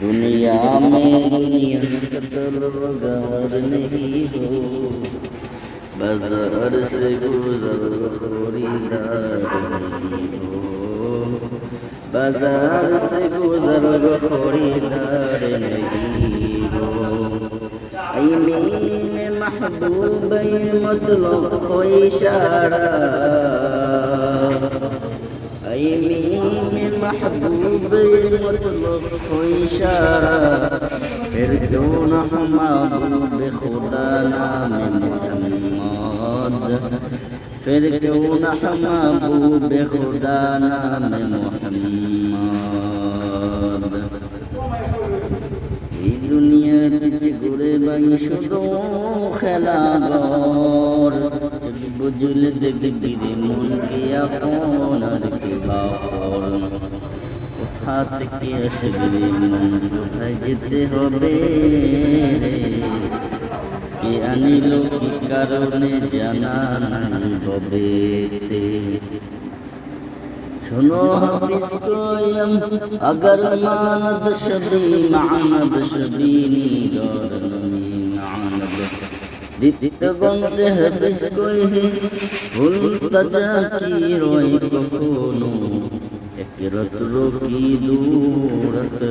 दुनिया में नियत गौर नहीं हो बाजार से गुजर खरीदार नहीं हो बाजार से गुजर खरीदार नहीं हो आईमीन महबूब मतलब कोई इशारा আইমিন মাহবুব মতলব ইশারা ফির দুন মাহবুব খুদা নাম মুহাম্মদ ফির দুন মাহবুব দুনিয়ার যে বাই শুধু খেলা গড় বুঝলে দেখবি রে মন কি কোথা থেকে আসবে মন কোথায় যেতে হবে কে আনিল কি কারণে জানা নাই হবে شنو حفظ قیم اگر ماند شبی معند شبینی دار نمی معند دیت گند حفظ قیم بھول تجا کی روئی کفونو എത്തിറത്തുള്ളൂ ഈ ദൂരത്ത്